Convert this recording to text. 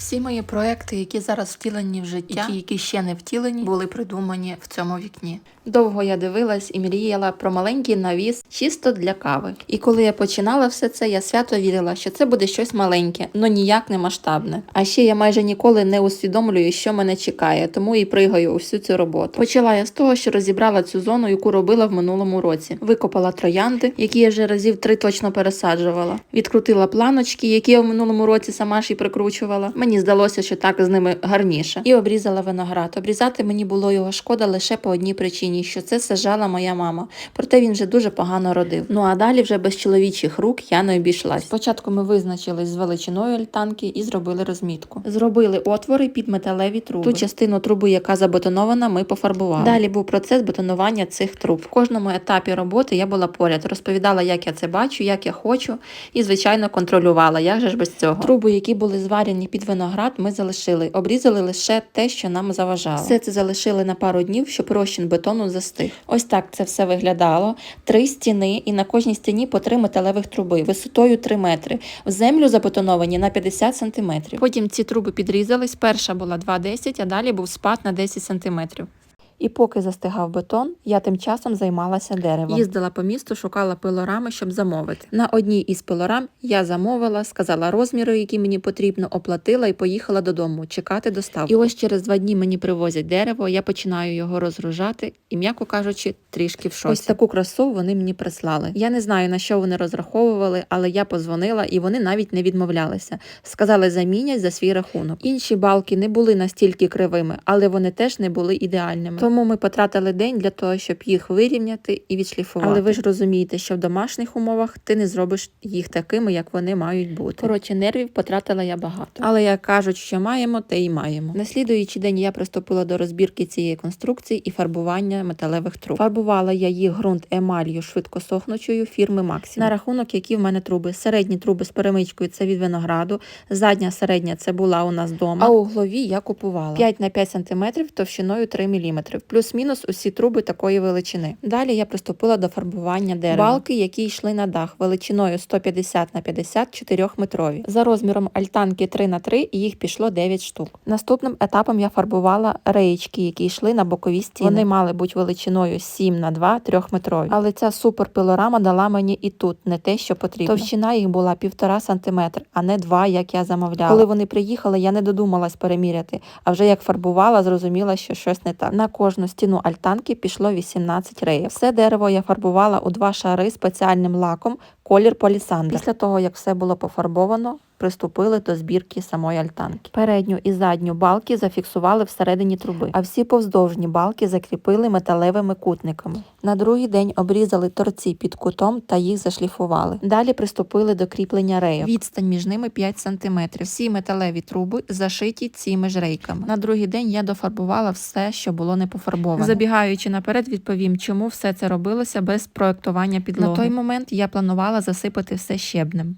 Всі мої проекти, які зараз втілені в життя, і ті, які ще не втілені, були придумані в цьому вікні. Довго я дивилась і мріяла про маленький навіс чисто для кави. І коли я починала все це, я свято вірила, що це буде щось маленьке, но ніяк не масштабне. А ще я майже ніколи не усвідомлюю, що мене чекає, тому і пригаю у всю цю роботу. Почала я з того, що розібрала цю зону, яку робила в минулому році. Викопала троянди, які я вже разів три точно пересаджувала. Відкрутила планочки, які я в минулому році сама ж і прикручувала. Мені здалося, що так з ними гарніше. І обрізала виноград. Обрізати мені було його шкода лише по одній причині, що це сажала моя мама. Проте він вже дуже погано родив. Ну а далі вже без чоловічих рук я не обійшлась. Спочатку ми визначились з величиною альтанки і зробили розмітку. Зробили отвори під металеві труби. Ту частину труби, яка забетонована, ми пофарбували. Далі був процес бетонування цих труб. В кожному етапі роботи я була поряд, розповідала, як я це бачу, як я хочу, і звичайно контролювала. Як же ж без цього? Труби, які були зварені під виноград, ми залишили. Обрізали лише те, що нам заважало. Все це залишили на пару днів, щоб розчин бетону застиг. Ось так це все виглядало. Три стіни, і на кожній стіні по три металевих труби висотою 3 метри. В землю забетоновані на 50 сантиметрів. Потім ці труби підрізались. Перша була 2,10, а далі був спад на 10 сантиметрів. І поки застигав бетон, я тим часом займалася деревом. Їздила по місту, шукала пилорами, щоб замовити. На одній із пилорам я замовила, сказала розміри, які мені потрібно, оплатила і поїхала додому чекати доставку. І ось через два дні мені привозять дерево. Я починаю його розгружати і, м'яко кажучи, трішки в шоці. Ось таку красу вони мені прислали. Я не знаю на що вони розраховували, але я позвонила і вони навіть не відмовлялися. Сказали, замінять за свій рахунок. Інші балки не були настільки кривими, але вони теж не були ідеальними. Тому ми потратили день для того, щоб їх вирівняти і відшліфувати. Але ви ж розумієте, що в домашніх умовах ти не зробиш їх такими, як вони мають бути. Коротше, нервів потратила я багато. Але як кажуть, що маємо, те й маємо. На слідуючий день я приступила до розбірки цієї конструкції і фарбування металевих труб. Фарбувала я їх ґрунт емалью швидкосохнучою фірми Максим. На рахунок, які в мене труби. Середні труби з перемичкою це від винограду, задня середня це була у нас вдома. А углові я купувала 5 на 5 см товщиною 3 мм. Плюс-мінус усі труби такої величини. Далі я приступила до фарбування дерева. Балки, які йшли на дах, величиною 150 на 50 4 метрові. За розміром альтанки 3 на 3 і їх пішло 9 штук. Наступним етапом я фарбувала реєчки, які йшли на бокові стіни. Вони мали бути величиною 7 на 2 3 метрові. Але ця супер пилорама дала мені і тут не те, що потрібно. Товщина їх була півтора сантиметр, а не два, як я замовляла. Коли вони приїхали, я не додумалась переміряти, а вже як фарбувала, зрозуміла, що щось не так. На кожну стіну альтанки пішло 18 реїв. Все дерево я фарбувала у два шари спеціальним лаком, колір полісандр. Після того, як все було пофарбовано, приступили до збірки самої альтанки. Передню і задню балки зафіксували всередині труби, а всі повздовжні балки закріпили металевими кутниками. На другий день обрізали торці під кутом та їх зашліфували. Далі приступили до кріплення реїв. Відстань між ними 5 см. Всі металеві труби зашиті цими ж рейками. На другий день я дофарбувала все, що було не пофарбоване. Забігаючи наперед, відповім, чому все це робилося без проектування підлоги. На той момент я планувала засипати все щебнем.